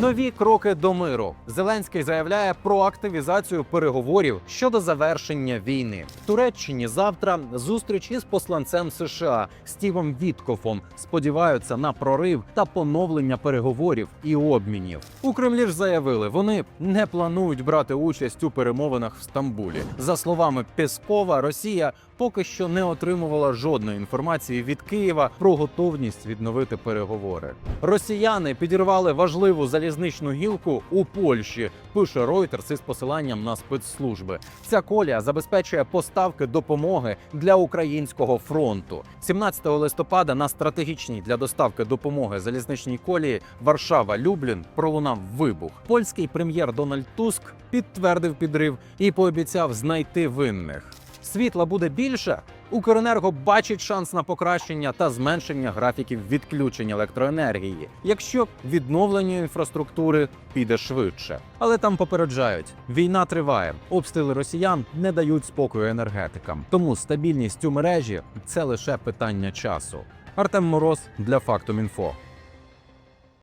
Нові кроки до миру. Зеленський заявляє про активізацію переговорів щодо завершення війни. В Туреччині завтра зустріч із посланцем США Стівом Віткофом. Сподіваються на прорив та поновлення переговорів і обмінів. У Кремлі ж заявили, вони не планують брати участь у перемовинах в Стамбулі. За словами Пєскова, Росія поки що не отримувала жодної інформації від Києва про готовність відновити переговори. Росіяни підірвали важливу залізничну гілку у Польщі. Пише Reuters із посиланням на спецслужби. Ця колія забезпечує поставки допомоги для українського фронту. 17 листопада на стратегічній для доставки допомоги залізничній колії Варшава-Люблін пролунав вибух. Польський прем'єр Дональд Туск підтвердив підрив і пообіцяв знайти винних. Світла буде більше. Укренерго бачить шанс на покращення та зменшення графіків відключень електроенергії, якщо відновлення інфраструктури піде швидше. Але там попереджають: війна триває, обстріли росіян не дають спокою енергетикам. Тому стабільність у мережі це лише питання часу. Артем Мороз для Фактум Інфо.